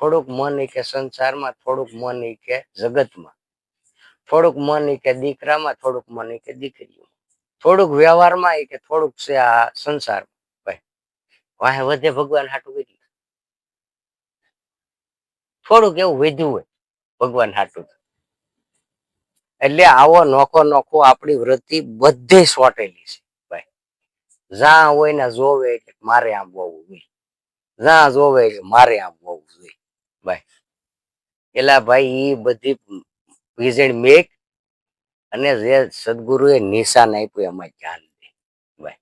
થોડુંક મન કે સંસારમાં, થોડુંક મન એ કે જગતમાં. થોડુંક મન એ કે દીકરામાં, થોડુંક મન કે દીકરીમાં થોડુંક વ્યવહારમાં એ કે થોડુંક છે આ સંસારમાં. વધે ભગવાન હાટું કેટલું થોડુંક એવું વધ્યું હોય ભગવાન હાટું. એટલે આવો નોખો નોખો આપણી વૃત્તિ બધે સોટેલી છે, ભાઈ. જ્યાં હોય ને જોવે મારે આમ હોવું જોઈએ. જ્યાં જોવે એટલે મારે આમ હોવું જોઈએ. ભાઈ. એલા ભાઈ એ બધી પ્રેઝન્ટ મેક અને જે સદગુરુએ નિશાન આપ્યું એમાં ધ્યાન દે, ભાઈ.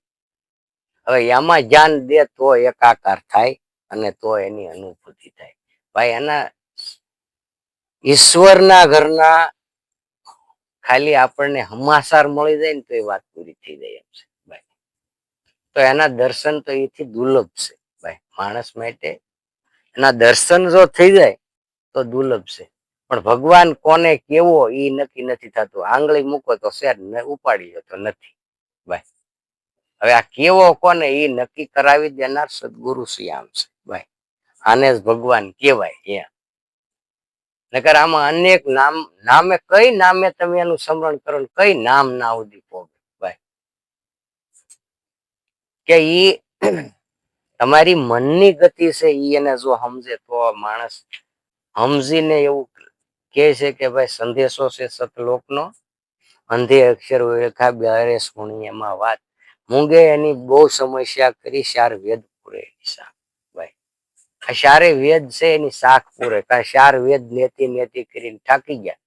હવે એમાં ધ્યાન દે તો એકાકાર થાય અને તો એની અનુભૂતિ થાય. ભાઈ, એના ઈશ્વરના ઘરના ખાલી આપણને હમાસાર મળી જાય ને તો એ વાત પૂરી થઈ જાય એમ છે, ભાઈ. તો એના દર્શન તો એથી દુર્લભ છે, ભાઈ. માણસ માટે એના દર્શન જો થઈ જાય, તો દુર્લભ છે. પણ ભગવાન કોને કેવો એ નક્કી નથી થતું. આંગળી મૂકો તો શેર ઉપાડી જતો નથી. ભાઈ હવે આ કેવો કોને એ નક્કી કરાવી દેનાર સદગુરુ શ્યામ છે. ભાઈ આને જ ભગવાન કહેવાય એ નકર આમાં અનેક નામ, નામે કઈ નામે તમે એનું સ્મરણ કરો કઈ નામ ના ઉદી પોગે. ભાઈ કે ઈ તમારી મનની ગતિ છે એ એને જો સમજે તો માણસ સમજીને એવું કહે છે કે ભાઈ સંદેશો છે સતલોકનો. અંધે અક્ષર ઓળખા બ્યારે સુણી એમાં વાત મૂંગે એની બહુ સમસ્યા કરી શાર વેદ પૂરે એની ભાઈ, આ ચારે વેદ છે એની શાખ પૂરે કારણ શાર વેદ નેતિ નેતિ કરીને થાકી ગયા.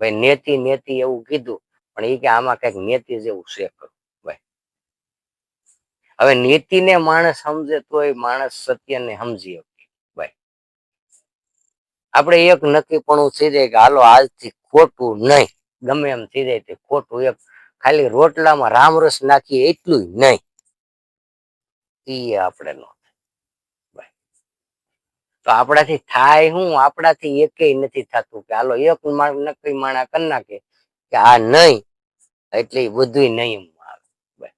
ભાઈ, નેતિ નેતિ એવું કીધું પણ એ કે આમાં કંઈક નેતિ જેવું છે ભાઈ હવે નીતિને માણસ સમજે તો એ માણસ સત્યને સમજી શકે. ભાઈ, આપણે એક નક્કીપણું થઈ જાય કે હાલો આજથી ખોટું નહીં, ગમે એમ થઈ જાય ખોટું, એક ખાલી રોટલામાં રામરસ નાખીએ એટલું નહીં. એ આપણે નો તો આપણાથી થાય હું? આપણાથી એકેય નથી થતું કે હાલો એક નક્કી માણા કરી નાખે કે આ નહીં, એટલે બધું નહીં આવે ભાઈ.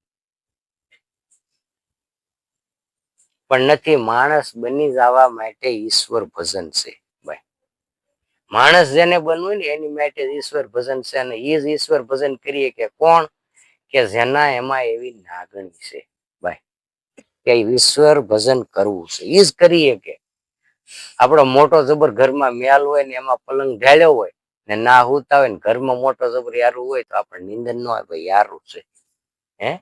પણ નથી, માણસ બની જવા માટે ઈશ્વર ભજન છે, ભાઈ. માણસ જેને બનવું ને, એની માટે ઈશ્વર ભજન છે અને એ જ ઈશ્વર ભજન કરીએ કે કોણ? કે જેના એમાં એવી નાગણી છે, ભાઈ. કે ઈશ્વર ભજન કરવું છે એ જ કરીએ કે. આપણો મોટો જબર ઘરમાં મેલ હોય ને, એમાં પલંગ ઢાળ્યો હોય ને, ના હુતા હોય ને, ઘરમાં મોટો જબર યારું હોય તો આપણે નિંદન ન હોય ભાઈ, યારું છે. હે?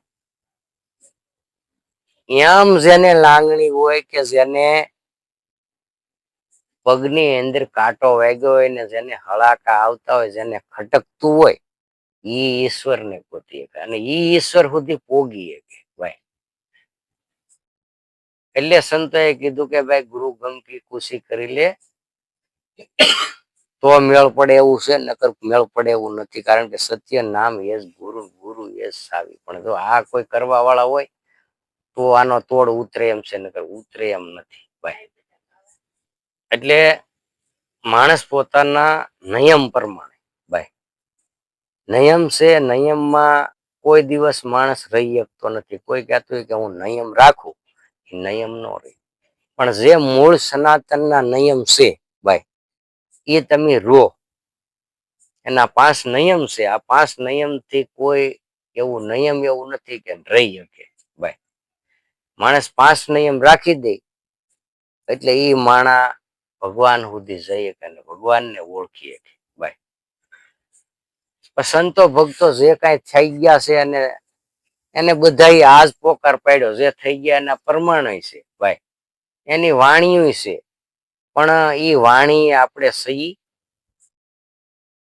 એમ જેને લાગણી હોય કે જેને પગની અંદર કાંટો વાગ્યો હોય ને જેને હળાકા આવતા હોય, જેને ખટકતું હોય, ઈ ઈશ્વરને ગોતી અને ઈ ઈશ્વર સુધી પોગી એટલે સંતોએ કીધું કે ભાઈ, ગુરુ ગમકી ખુશી કરી લે. તો મેળ પડે એવું છે, નકર મેળ પડે એવું નથી. કારણ કે સત્ય નામ યશ ગુરુ ગુરુ એ સાવી. પણ જો આ કોઈ કરવા વાળા હોય તો આનો તોડ ઉતરે એમ છે, નકર ઉતરે એમ નથી, ભાઈ. એટલે માણસ પોતાના નિયમ પ્રમાણે, ભાઈ. નિયમ છે, નિયમમાં કોઈ દિવસ માણસ રહી શકતો નથી. કોઈ કહેતું કે હું નિયમ રાખું, એ નિયમ નો રહે. પણ જે મૂળ સનાતનના નિયમ છે, ભાઈ, એ તમે રો. એના પાંચ નિયમ છે. આ પાંચ નિયમથી કોઈ એવું નિયમ એવું નથી કે રહી શકે. માણસ પાંચ નિયમ રાખી દે. એટલે એ માણા ભગવાન સુધી જઈએ અને ભગવાનને ઓળખીએ. ભાઈ સંતો ભક્તો જે કાંઈ થઈ ગયા છે અને એને બધા આજ પોકાર પાડ્યો, જે થઈ ગયા એના પ્રમાણ છે. ભાઈ એની વાણીઓ છે. પણ એ વાણી આપણે સહી.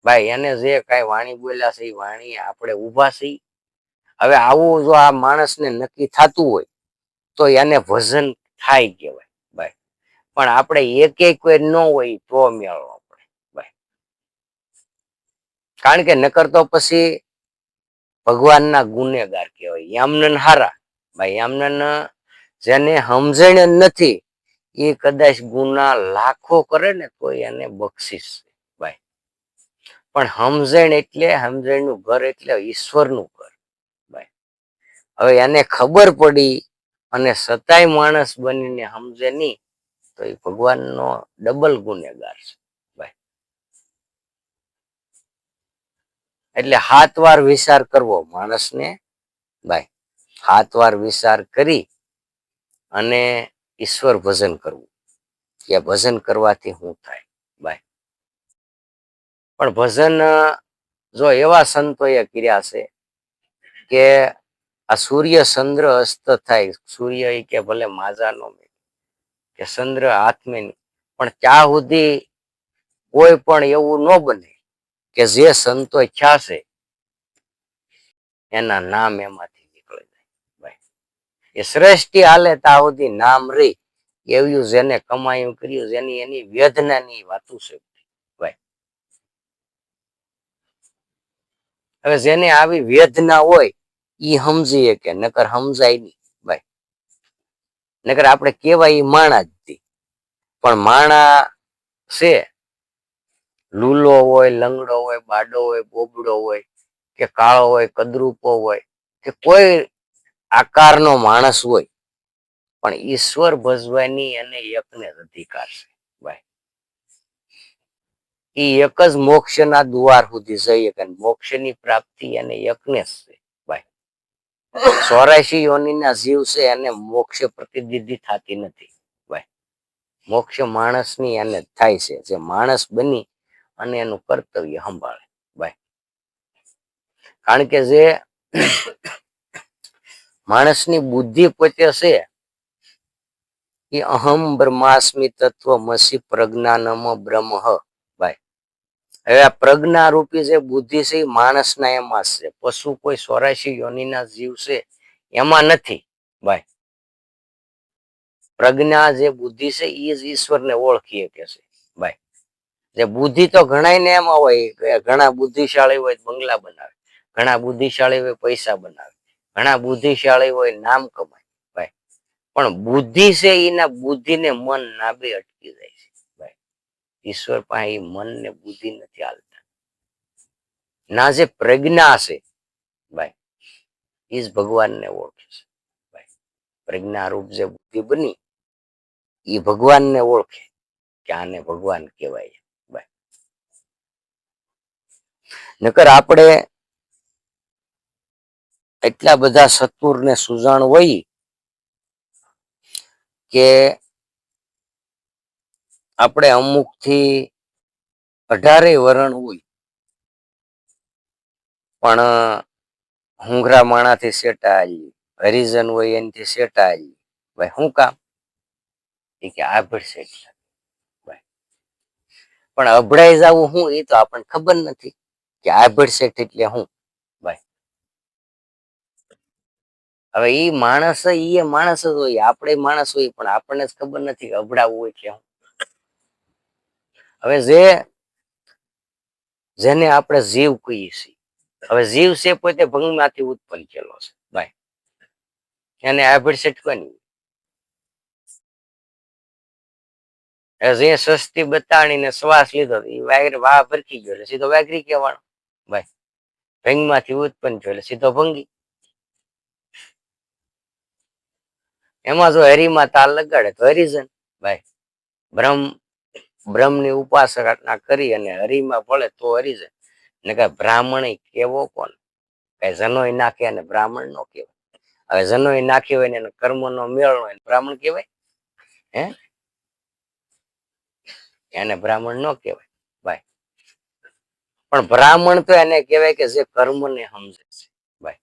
ભાઈ એને જે કાંઈ વાણી બોલ્યા છે એ વાણી આપણે ઊભા સહી. હવે આવું જો આ માણસને નક્કી થતું હોય તો એને વજન થાય કહેવાય. ભાઈ પણ આપણે એક એક વાર ન હોય તો મેળવો પડે ભાઈ કારણ કે નકર તો પછી ભગવાનના ગુનેગાર કહેવાય. યામનન હારા. ભાઈ યામનન જેને સમજણ નથી, એ કદાચ ગુના લાખો કરે ને તો એને બક્ષીસ ભાઈ પણ સમજણ એટલે, સમજણનું ઘર એટલે ઈશ્વરનું ઘર. ભાઈ હવે એને ખબર પડી અને સતાય માણસ બનીને સમજે નહીં, તો એ ભગવાનનો ડબલ ગુનેગાર છે. ભાઈ. એટલે હાથ વાર વિચાર કરવો માણસને. ભાઈ, હાથ વાર વિચાર કરી અને ઈશ્વર ભજન કરવું. કે ભજન કરવાથી શું થાય? ભાઈ. પણ ભજન જો એવા સંતોએ કર્યા છે કે આ સૂર્ય ચંદ્ર અસ્ત થાય. સૂર્ય એ કે ભલે માજાનો મેં કે ચંદ્ર હાથમે પણ ત્યાં સુધી કોઈ પણ એવું ન બને કે જે સંતો છે એના નામ એમાંથી નીકળી જાય. એ શ્રેષ્ઠી હાલે ત્યાં સુધી નામ રહી એવું જેને કમાયું કર્યું, જેની એની વેદનાની વાતો છે. હવે જેને આવી વેદના હોય ઈ સમજીએ કે નકર સમજાય નહીં, ભાઈ. નકર આપણે કેવાય ઈ માણા જ. પણ માણા છે. લૂલો હોય, લંગડો હોય, બાડો હોય, બોબડો હોય, કે કાળો હોય, કદરૂપો હોય, કે કોઈ આકારનો માણસ હોય, પણ ઈશ્વર ભજવાની અને એકને અધિકાર છે, ભાઈ. ઈ એક જ મોક્ષના દ્વાર સુધી જઈએ કે મોક્ષની પ્રાપ્તિ અને એકને છે. ચોરાશી યોનિના જીવ છે મોક્ષ પ્રતિનિધિ થતી નથી. ભાઈ, મોક્ષ માણસની એને થાય છે. જે માણસ બની અને એનું કર્તવ્ય સંભાળે. ભાઈ, કારણ કે જે માણસની બુદ્ધિ પોતે છે, એ અહમ બ્રહ્માસ્મિ તત્વ મસી પ્રજ્ઞાનમ બ્રહ્મ હવે આ પ્રજ્ઞા રૂપી છે, બુદ્ધિ છે માણસના એમાં છે. પશુ કોઈ સ્વરાશી યોનિના જીવ છે, એમાં નથી. ભાઈ, પ્રજ્ઞા જે બુદ્ધિ છે, એ જ ઈશ્વરને ઓળખીએ કે છે. ભાઈ, જે બુદ્ધિ તો ઘણાયને એમાં હોય ઘણા બુદ્ધિશાળી હોય બંગલા બનાવે, ઘણા બુદ્ધિશાળી હોય પૈસા બનાવે, ઘણા બુદ્ધિશાળી હોય નામ કમાય. ભાઈ, પણ બુદ્ધિ છે, એના બુદ્ધિને મન નાબે અટકી જાય છે. ઈશ્વર પાસે મન ને બુદ્ધિ નથી હાલતા. ના, જે પ્રજ્ઞા છે, ભાઈ, ઈજ ભગવાનને ઓળખે છે. પ્રજ્ઞા રૂપ જે બુદ્ધિ બની એ ભગવાનને ઓળખે કે આને ભગવાન કહેવાય ભાઈ, નકર આપણે એટલા બધા સતુર ને સુજાણ હોય કે આપણે અમુકથી અઢારે વરણ હોય. પણ હુંઘરા માણાથી સેટા આવી હરિજન હોય એનથી સેટા ભાઈ શું કામ? એ કે આભડ સેટ પણ અભડાઈ જવું હું એ તો આપણને ખબર નથી કે આભડ સેટ એટલે હું. ભાઈ. હવે એ માણસ એ માણસ જ હોય, આપણે માણસ હોય, પણ આપણને જ ખબર નથી અભડાવવું એટલે હું. હવે જે, જેને આપણે જીવ કહીએ છીએ. હવે જીવ છે પોતે ભંગમાંથી ઉત્પન્ન થયેલો છે. ભાઈ એને હાઇબ્રિડ સેટ કોની? જે સસ્તી બતાણીને શ્વાસ લીધો, એ વાઘ વાહ ભરખી ગયો સીધો વાઘરી કહેવાનો ભાઈ ભંગમાંથી ઉત્પન્ન થયો સીધો ભંગી. એમાં જો હરિમાં તાલ લગાડે તો હરિજન. ભાઈ બ્રહ્મ બ્રહ્મની ઉપાસના કરી અને હરિમાં ભળે તો હરિજન ને કઈ બ્રાહ્મણ કેવો કોણ? કઈ જનોય નાખે અને બ્રાહ્મણ નો કહેવાય. હવે જનોય નાખ્યો હોય ને કર્મ નો મેળ બ્રાહ્મણ કહેવાય? હે? એને બ્રાહ્મણ નો કહેવાય. ભાઈ પણ બ્રાહ્મણ તો એને કહેવાય કે જે કર્મ ને સમજે છે. ભાઈ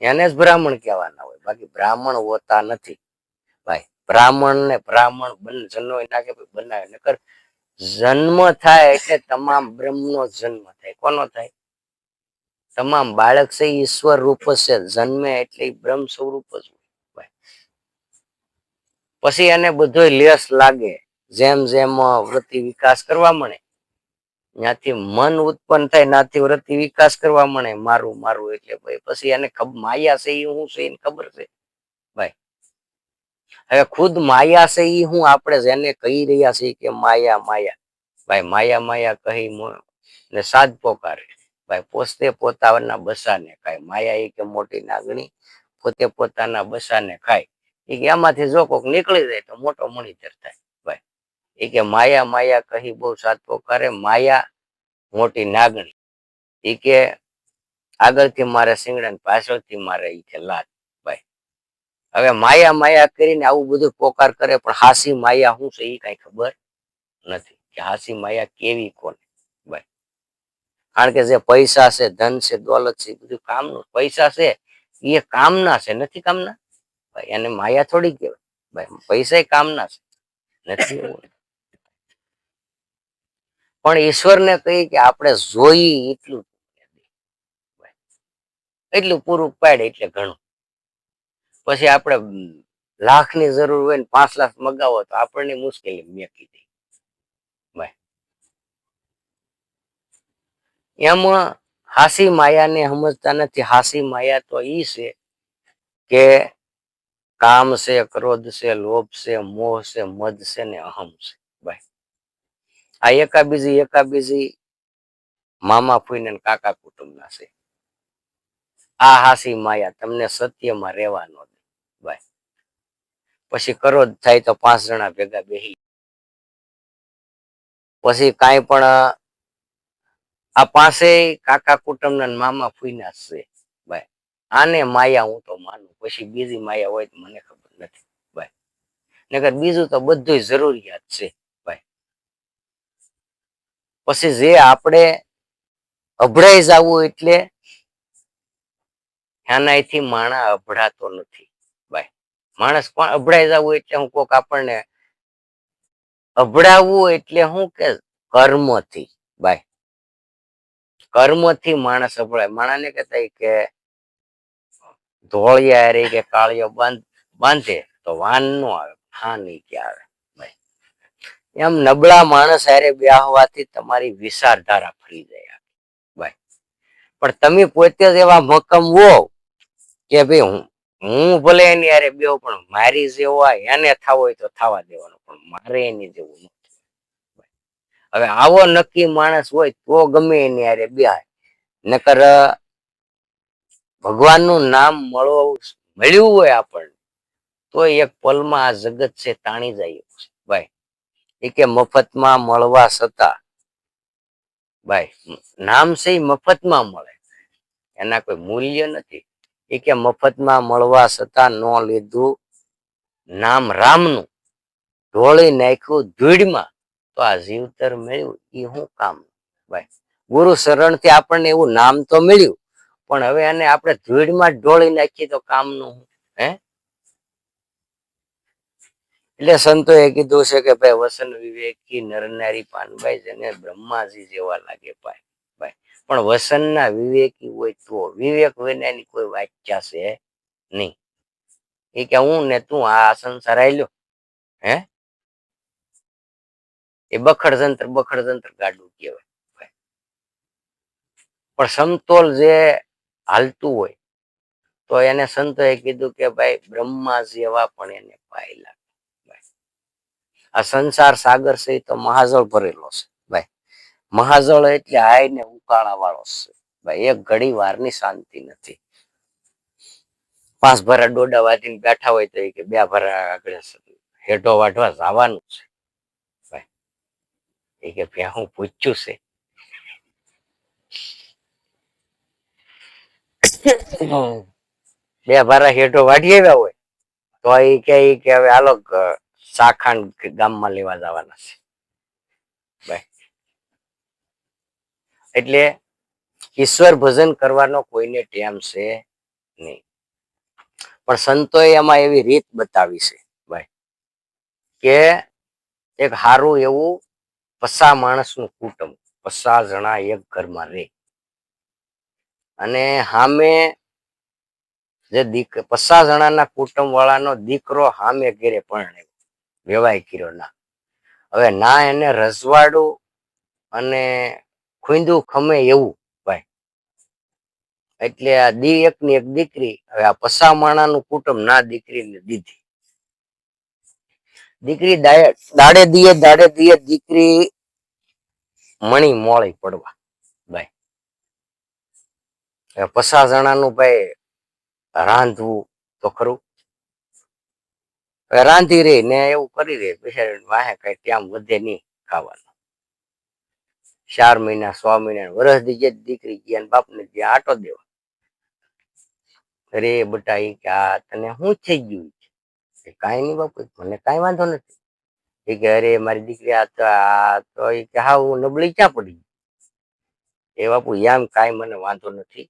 એને જ બ્રાહ્મણ કહેવાના હોય. બાકી બ્રાહ્મણ હોતા નથી. બ્રાહ્મણ ને બ્રાહ્મણ બંને જન્મ નાખે બનાવે. નકર જન્મ થાય એટલે તમામ બ્રહ્મનો જન્મ થાય. કોનો થાય? તમામ બાળક છે ઈશ્વર રૂપ છે. જન્મે એટલે બ્રહ્મ સ્વરૂપ જ પછી એને બધો લેસ લાગે. જેમ જેમ વૃત્તિ વિકાસ કરવા મળે, ત્યાંથી મન ઉત્પન્ન થાય, ત્યાંથી વૃત્તિ વિકાસ કરવા મળે. મારું મારું એટલે ભાઈ. પછી એને માયા છે એ હું છે એને ખબર છે? ભાઈ હવે ખુદ માયા છે એ હું આપણે જેને કહી રહ્યા છીએ કે માયા માયા. ભાઈ, માયા માયા કહી ને સાદ પોકારે. ભાઈ, પોતે પોતાના બસાને ખાય. માયા એ કે મોટી નાગણી, પોતે પોતાના બસાને ખાય. એ કે એમાંથી જો કોક નીકળી જાય તો મોટો મણિધર થાય. ભાઈ એ કે માયા માયા કહી બહુ સાદ પોકારે. માયા મોટી નાગણી. એ કે આગળથી મારે સિંગડા પાછળથી મારે ઈ કે લાત. હવે માયા માયા કરીને આવું બધું પોકાર કરે, પણ હાસી માયા શું છે એ કઈ ખબર નથી કે હાસી માયા કેવી કોને ભાઈ કારણ કે જે પૈસા છે, ધન છે, દોલત છે બધું કામનું, પૈસા છે, એ કામના છે, નથી કામના? ભાઈ એને માયા થોડી કહેવાય. ભાઈ પૈસા કામના છે, નથી એવું. પણ ઈશ્વરને કહી કે આપણે જોઈએ એટલું. એટલું પૂરું પાડે એટલે ઘણું. પછી આપણે લાખની જરૂર હોય ને પાંચ લાખ મગાવો તો આપણને મુશ્કેલી દે. ભાઈ એમાં હાસી માયાને સમજતા નથી. હાસી માયા તો ઈ છે કે કામ છે, ક્રોધ છે, લોભ છે, મોહ છે, મદ છે ને અહમ છે. ભાઈ આ એકાબીજી એકાબીજી મામા ફૂઈને ને કાકા કુટુંબના છે. આ હાસી માયા તમને સત્યમાં રહેવા ભાઈ પછી ક્રોધ થાય તો પાંચ જણા ભેગા બેહી. પછી કાંઈ પણ આ પાસે કાકા કુટુંબના મામા ફૂઈના છે. ભાઈ આને માયા હું તો માનું. પછી બીજી માયા હોય તો મને ખબર નથી. ભાઈ નકર બીજું તો બધું જરૂરિયાત છે. ભાઈ પછી જે આપણે અભડાઈ જવું એટલે થી માણા અભડાતો નથી. માણસ પણ અભડાઈ જવું એટલે હું કોક આપણને અભડાવવું એટલે હું કે કર્મથી ભાઈ કર્મથી માણસ અભડાય. માણાને કહેતા કે ધોળિયા રે કે કાળિયો બાંધ, બાંધે તો વાન નો આવે હાની કે આવે એમ નબળા માણસ હારે બ્યાહવાથી તમારી વિચારધારા ફરી જાય ભાઈ પણ તમે પોતે જ એવા મકમ હો કે ભાઈ હું હું ભલે એની હારે બે પણ મારી જે હોય એને થવો હોય તો થવા દેવાનો, પણ મારે એની જેવું હવે આવો નક્કી માણસ હોય તો ગમે એની અરે બેહાય. નકર ભગવાનનું નામ મળવું, મળ્યું હોય આપણને, તો એક પલમાં આ જગત છે તાણી જાય. ભાઈ, એ કે મફતમાં મળવા છતાં, ભાઈ, નામ છે મફતમાં મળે. એના કોઈ મૂલ્ય નથી. એ કે મફતમાં મળવા છતાં ન લીધું. નામ રામનું. ઢોળી નાખ્યું ધૂળમાં. તો આ જીવતર મળ્યું. એ શું કામ? ભાઈ, ગુરુ શરણથી આપણને એવું નામ તો મળ્યું. પણ હવે એને આપણે ધૂળમાં ઢોળી નાખીએ તો કામનું હે? એટલે સંતોએ કીધું છે કે ભાઈ, વસન વિવેકી નરનારી પાનભાઈ જેને બ્રહ્માજી જેવા લાગે ભાઈ પણ વસનના વિવેકી હોય તો વિવેક વિનાની કોઈ વાત છે નહીં. એ કે હું ને તું આ સંસાર આયલો, હે? એ બખડ જંત્ર બખડ જંત્ર ગાડું કહેવાય. પણ સમતોલ જે હાલતું હોય, તો એને સંતોએ કીધું કે ભાઈ બ્રહ્મા જેવા પણ એને પાયેલા. આ સંસાર સાગર છે તો મહાજળ ભરેલો છે. ભાઈ, મહાજળ એટલે હાય ને ઉકાળા વાળો છે. ભાઈ એક ઘડી વારની શાંતિ નથી. પાંચ ભરા ડોડા વાટીને બેઠા હોય તો કે બે ભરા હેઠો વાઢવા જવાનું છે. ભાઈ, એ કે ભ્યા હું પૂછ્યું છે. બે ભરા હેઠો વાઢી આવ્યા હોય તો એ કે કે હવે આલો શાખાન ગામમાં લેવા જવાના છે. ભાઈ એટલે ઈશ્વર ભજન કરવાનો કોઈને ટેમ છે નહીં. પણ સંતોએ એમાં એવી રીત બતાવી છે, ભાઈ, કે એક સારું એવું પસા માણસનું કુટુંબ, પસા જણા એક ઘરમાં રહે અને સામે જે દીક પચાસ જણાના કુટુંબ વાળાનો દીકરો સામે ઘેરે પણ વેવાય કર્યો ના હવે ના એને રજવાડું અને ખૂંદું ખમે એવું, ભાઈ. એટલે આ દી એક ની એક દીકરી, હવે આ પસા માણાનું કુટુંબ ના દીકરીને દીધી. દીકરી દાડે દીએ દાડે દીએ, દીકરી મણી મોળી પડવા, ભાઈ. પચાસ જણાનું ભાઈ, રાંધવું તો ખરું. રાંધી રહી ને એવું કરી રહી બિચારી વાહે કઈ ટાઈમ વધે નહીં ખાવાનું. ચાર મહિના છ મહિના, વરસ દી જે દીકરી ગયા બાપ ને ત્યાં આટો દેવા. અરે બટા એ કે આ તને શું થઈ ગયું છે? કાંઈ નહીં બાપુ, મને કાંઈ વાંધો નથી. એ કે અરે મારી દીકરી આ તો આ તો એ કે હા હું નબળી ક્યાં પડી ગઈ? એ બાપુ એમ કાંઈ મને વાંધો નથી.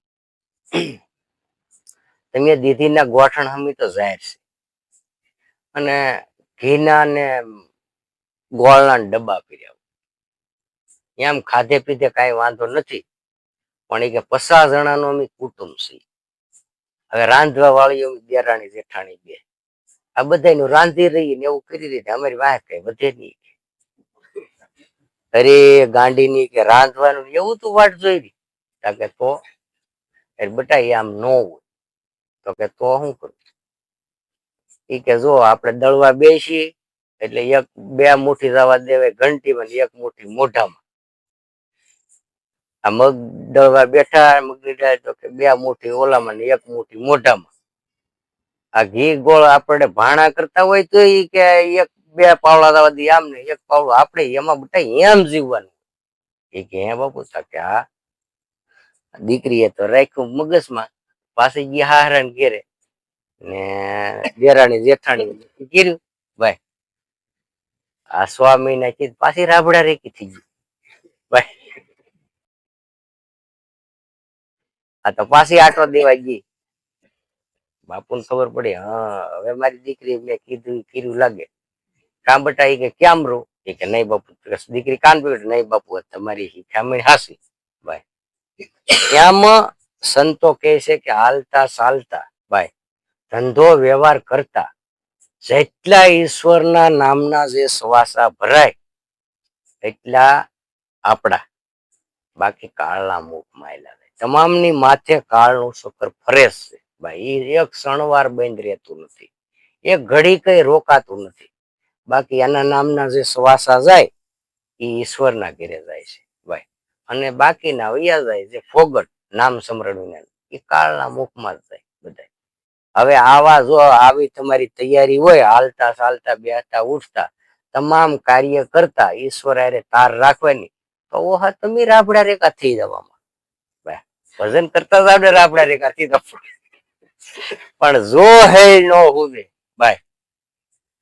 તમે દીદીના ગોઠણ હમી તો જાહેર છે. અને ઘીના ને ગોળના ડબ્બા પીર્યા એમ ખાધે પીધે કાંઈ વાંધો નથી. પણ એ કે પચાસ જણાનો અમે કુટુંબ છીએ. હવે રાંધવા વાળી અમે દેરાણી જેઠાણી બે. આ બધાયનું રાંધી રહી ને એવું કરી રહી અમારી વાહ કઈ વધે નહીં અરે ગાંડીની કે રાંધવાનું એવું તું વાટ જોઈ રહી કે તો? બટા એ આમ ન હોય. તો કે તો શું કરું? ઈ કે જો આપણે દળવા બેસીએ, એટલે એક બે મુઠ્ઠી જવા દેવાય ઘંટીમાં બને એક મુઠ્ઠી મોઢામાં. આ મગ દળવા બેઠા મગની દાળ તો કે બે મુઠ્ઠી ઓલામાં ને એક મુઠ્ઠી મોઢામાં. આ ઘી ગોળ આપણે ભાણા કરતા હોય તો એ કે એક બે પાવડા દવા દે આમ ને, એક પાવડું આપણે એમાં બધા એમ જીવવાનું. એ કે હે બાપુ કે હા. દીકરીએ તો રાખ્યું મગજમાં, પાછી ગઈ હારણ ઘેરે. ને દેરાણી જેઠાણી કર્યું, ભાઈ. આ સ્વામી ને કીધું, પાછી રાબડા રેકી થઈ ગઈ. ભાઈ. આ તો પાછી આટો દેવા ગઈ. બાપુને ખબર પડી, હા, હવે મારી દીકરી મેં કીધું કીધું લાગે. કામ બટા કે, કેમ રો? એ કે, નહીં બાપુ દીકરી કાન પકડ. નહીં બાપુ તમારી શિખામણી હાસી. ભાઈ એમ સંતો કહે છે કે, હાલતા ચાલતા. ભાઈ, ધંધો વ્યવહાર કરતા જેટલા ઈશ્વરના નામના જે શ્વાસા ભરાય, એટલા આપણા બાકી કાળના મુખમાં આયેલા રહે તમામની માથે કાળનું શક્કર ફરેશ છે. ભાઈ એક ક્ષણવાર બંધ રહેતું નથી. એક ઘડી કઈ રોકાતું નથી. બાકી એના નામના જે શ્વાસા જાય એ ઈશ્વરના ઘેરે જાય છે. ભાઈ, અને બાકીના વૈયા જાય જે ફોગટ, નામ સમરણ વિના એ કાળના મુખમાં જાય બધા હવે આવા જો આવી તમારી તૈયારી હોય, હાલતા ચાલતા બેહતા ઉઠતા, તમામ કાર્ય કરતા, ઈશ્વર તાર રાખવાની, તો ઓહા તમે રાબડા રેખા થઈ જવામાં. ભજન કરતા જ આપણે રાબડા રે થઈ પણ જો હે નો હુવે, બાય.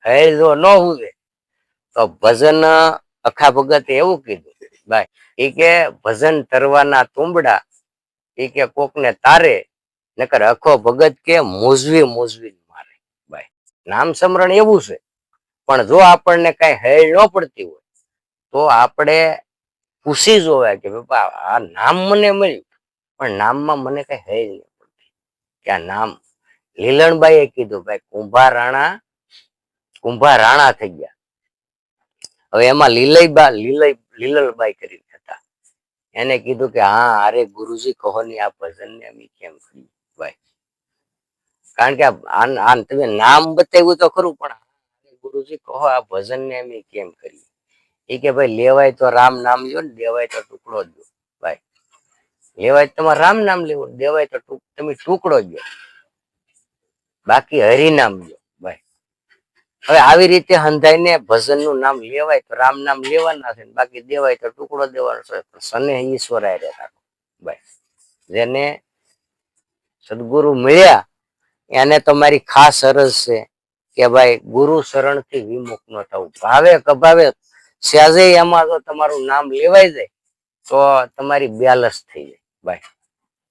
હે જો નો હુવે, તો ભજન અખા ભગતે એવું કીધું, બાય. એ કે ભજન તરવાના તુંબડા એ કે કોકને તારે, નકર અખો ભગત કે મોજવી મોજવી મારે, બાય. નામ સ્મરણ એવું છે, પણ જો આપણને કઈ હેળ ન પડતી હોય, તો આપણે પૂછી જોવે કે બાપા, આ નામ મને મળ્યું. પણ નામમાં મને કઈ હેળ નહીં પડતી કે આ નામ લીલણબાઈએ કીધું, ભાઈ કુંભાર રાણા થઈ ગયા. હવે એમાં લીલઈબા લીલઈ લીલલબાઈ કરી હતા. એને કીધું કે, હા, અરે ગુરુજી, કહો ની આ ભજન ને અમે કેમ કરી ભાઈ, કારણ કે આ- તમે નામ બતાવ્યું તો ખરું, પણ ગુરુજી, કહો, આ ભજન ને અમે કેમ કરીએ? એ કે, ભાઈ, લેવાય તો રામ નામ લ્યો ને દેવાય તો ટુકડો જ ભાઈ લેવાય તમારે રામ નામ લેવું, દેવાય તો તમે ટુકડો જો બાકી હરિનામ જો ભાઈ. હવે આવી રીતે હંધાઈને ભજનનું નામ લેવાય તો રામ નામ લેવાના છે બાકી દેવાય તો ટુકડો દેવાનો છે. શને સને ઈશ્વર હારે રાખો ભાઈ. જેને સદગુરુ મળ્યા, એને તમારી ખાસ અરજ છે કે ભાઈ ગુરુ શરણથી વિમુખ ન થવું ભાવે કભાવે સહેજે એમાં જો તમારું નામ લેવાય જાય, તો તમારી બેલસ થઈ જાય. ભાઈ.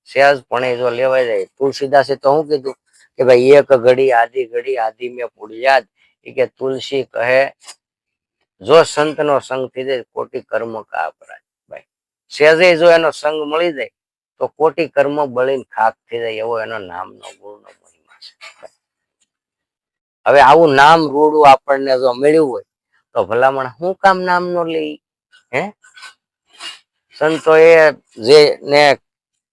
સહેજ પણ જો લેવાય જાય. તુલસીદાસે તો શું કીધું? કે ભાઈ, એક ઘડી, આધી ઘડી, આધી મેં પૂરી યાદ. એ કે તુલસી કહે, જો સંતનો સંગ થઈ જાય કોટી કર્મ કા ભાઈ સહેજે જો એનો સંગ મળી જાય, તો કોટી કર્મ બળીને ખાક થઈ જાય એવો એનો નામનો ગુણનો મહિમા છે. હવે આવું નામ રૂડું આપણને જો મળ્યું હોય, તો ભલામણ શું કામ નામ નો લઈ હે? સંતો એ જે ને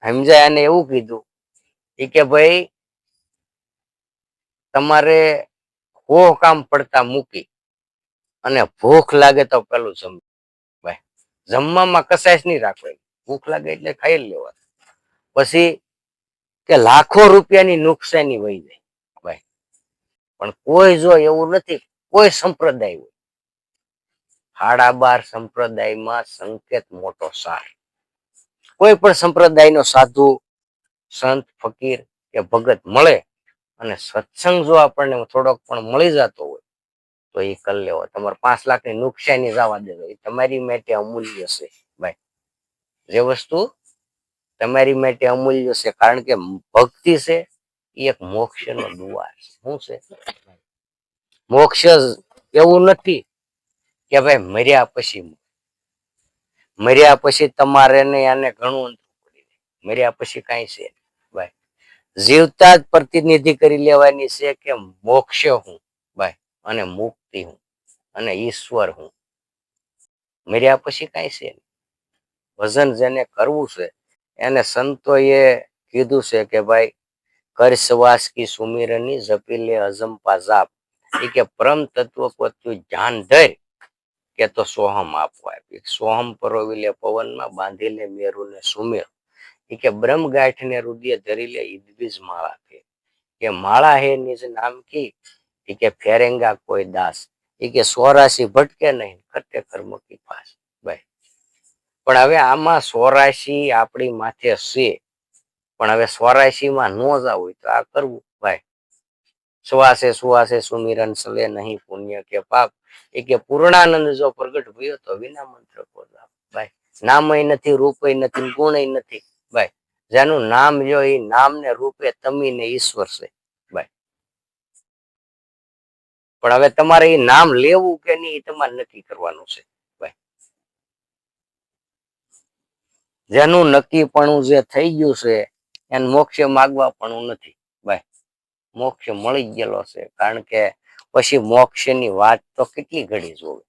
સમજાય અને એવું કીધું, એ કે ભાઈ, તમારે હો કામ પડતા મૂકી અને ભૂખ લાગે તો પેલું જમ, ભાઈ, જમવામાં કસાશ નહીં રાખવાની ભૂખ લાગે એટલે ખાઈ લેવા પછી કે લાખો રૂપિયાની નુકસાની વહી જાય, ભાઈ. પણ કોઈ જો એવું નથી, કોઈ સંપ્રદાય હોય. હાડા બાર સંપ્રદાયમાં સંકેત મોટો સાર. કોઈ પણ સંપ્રદાયનો સાધુ, સંત, ફકીર કે ભગત મળે અને સત્સંગ જો આપણને થોડોક પણ મળી જતો હોય, તો એ કરી લેવો. તમારે પાંચ લાખની નુકસાની જવા દેજો એ તમારી માટે અમૂલ્ય છે, ભાઈ. જે વસ્તુ તમારી માટે અમૂલ્ય છે, કારણ કે ભક્તિ છે, એ એક મોક્ષનો દુવાર છે. શું છે? મોક્ષ એવું નથી. કે ભાઈ મર્યા પછી મર્યા પછી તમારે ને આને ઘણું અંતર મર્યા પછી કાંઈ છે ભાઈ જીવતા જ પ્રતિનિધિ કરી લેવાની છે કે મોક્ષ હું. ભાઈ અને મુક્તિ હું. અને ઈશ્વર હું. મર્યા પછી કાંઈ છે. ભજન જેને કરવું છે, એને સંતોએ કીધું છે કે ભાઈ, કર સવાસ કી સુમિરની જપીલે અજમ પાઝાબ એ કે, પરમ તત્વ પોતું ધ્યાન ધર. કે તો સોહમ આપવા સોહમ પરોવી લે પવનમાં બાંધી લે મેરુ ને સુમેર એ કે બ્રહ્મ ગાંઠ ને રુદિય ધરી લે ઈદબીજ માળા ફે કે માળા હે નિજ નામ કી? એ કે ફેરેંગા કોઈ દાસ. એ કે સોરાશી ભટકે નહીં કરતે કર્મ કી પાસ. ભાઈ પણ હવે આમાં સોરાશી આપણી માથે છે. પણ હવે સ્વરાશીમાં ન જવું હોય તો આ કરવું. ભાઈ સુવાસે, સુમિરન, સલે નહીં, પુણ્ય કે પાપ. એ કે પૂર્ણાનંદ જો પ્રગટ ભયો તો વિના મંત્ર કો ભાઈ, નામય નથી, રૂપય નથી, ગુણય નથી. ભાઈ, જેનું નામ લ્યો એ નામ ને રૂપે તમી ને ઈશ્વર છે. પણ હવે તમારે એ નામ લેવું કે નહીં એ તમારે નક્કી કરવાનું છે. જેનું નક્કીપણું જે થઈ ગયું છે, એને મોક્ષ માગવા પણ નથી. મોક્ષ મળી ગયેલો છે. કારણ કે પછી મોક્ષની વાત તો કેટલી ઘડી જોવે?